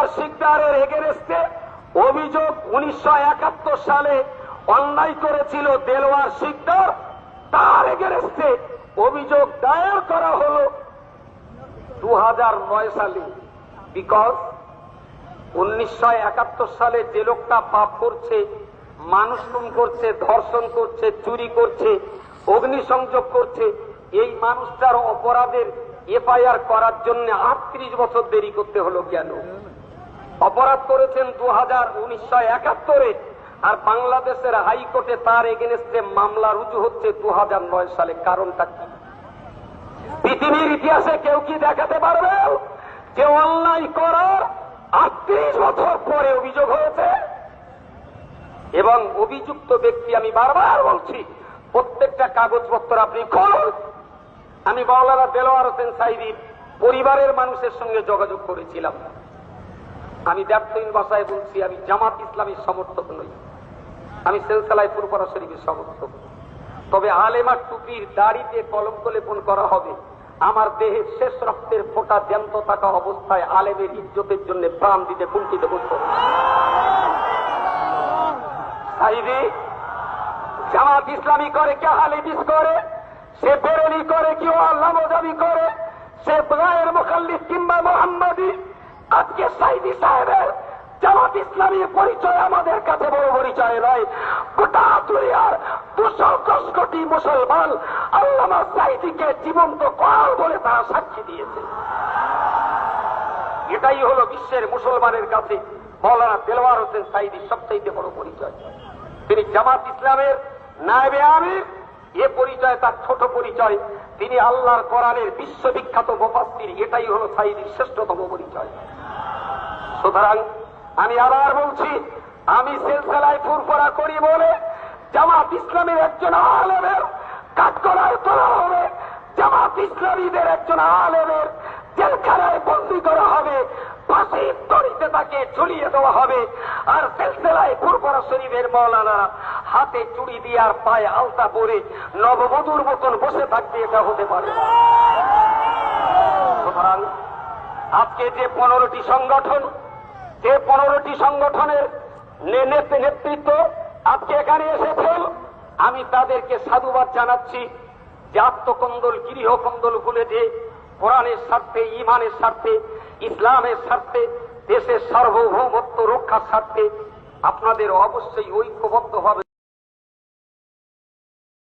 দেলোয়ার শিকদারের এগেরেস্টে অভিযোগ উনিশশো একাত্তর সালে অন্যায় করেছিল দেলোয়ার শিকদার তার এগেরেস্টে অভিযোগ দায়ের করা হলো দু সালে। বিকজ উনিশশো একাত্তর সালে যে লোকটা পাপ করছে, মানুষ খুন করছে, ধর্ষণ করছে, চুরি করছে, অগ্নিসংযোগ করছে, এই মানুষটার অপরাধের এফআইআর করার জন্য আটত্রিশ বছর দেরি করতে হলো কেন? অপরাধ করেছেন দু হাজার উনিশশো একাত্তরে, আর বাংলাদেশের হাইকোর্টে তার এগেনস্টে মামলা রুজু হচ্ছে দু হাজার নয় সালে। কারণটা কি? পৃথিবীর ইতিহাসে কেউ কি দেখাতে পারবে? যে অন্যায় করার আটত্রিশ বছর পরে অভিযোগ হয়েছে। এবং অভিযুক্ত ব্যক্তি, আমি বারবার বলছি, প্রত্যেকটা কাগজপত্র আপনি খুলুন। আমি বাউলারা দেলোয়ার হোসেন সাইদির পরিবারের মানুষের সঙ্গে যোগাযোগ করেছিলাম। আমি ব্যর্থহীন ভাষায় বলছি, আমি জামাত ইসলামীর সমর্থক নই। আমি সেলসালায় পুরপরা শরীফের সমর্থক। তবে আলেমার টুপির দাড়িতে কলঙ্ক লেপন করা হবে। আমার দেহের শেষ রক্তের ফোঁটা জ্যান্ত থাকা অবস্থায় আলেমের ইজ্জতের জন্য প্রাণ দিতে কুণ্ঠিত করত জামাত ইসলামী করে কে হালিদিস করে? সে বেরেলি করে কেউ আল্লাহ করে? সে গায়ের মুখাল্লিস মোহাম্মদী আজকে সাইদি সাহেবের জামাত ইসলামী পরিচয় আমাদের কাছে বড় পরিচয় নয়। গোটা দুনিয়ার দুশো দশ কোটি মুসলমান আল্লামা সাইদিকে জীবন্ত কল বলে তারা সাক্ষী দিয়েছে। এটাই হলো বিশ্বের মুসলমানের কাছে মৌলানা দেলওয়ার হোসেন সাইদির সবচাইতে বড় পরিচয়। তিনি জামাত ইসলামের নায়বে আমির। এ পরিচয় তার ছোট পরিচয়। তিনি আল্লাহর কোরআনের বিশ্ববিখ্যাত মুফাসসির। এটাই হলো সাইদির শ্রেষ্ঠতম পরিচয়। সুতরাং আমি আবার বলছি, আমি সিলসিলায় ফুরফুরা করি বলে জামাত ইসলামের একজন আলেমের কাঠকড়ায় তোলা হবে। জামাত ইসলামীদের একজন আলেমের জেলখানায় বন্দি করা হবে। ফাঁসির দড়িতে তাকে ঝুলিয়ে দেওয়া হবে। আর সিলসিলায় ফুরফুরা শরীফের মৌলানা হাতে চুড়ি দিয়ে আর পায়ে আলতা পরে নববধূর মতন বসে থাকবে এটা হতে পারে সুতরাং আজকে যে পনেরোটি সংগঠন যে পনেরোটি সংগঠনের নেতৃত্ব আজকে এখানে এসেছেন, আমি তাদেরকে সাধুবাদ জানাচ্ছি যে আত্মকন্দল, গৃহকন্দল ভুলে যে কোরআনের স্বার্থে ইমানের স্বার্থে, ইসলামের স্বার্থে, দেশের সার্বভৌমত্ব রক্ষার স্বার্থে আপনাদের অবশ্যই ঐক্যবদ্ধ হবে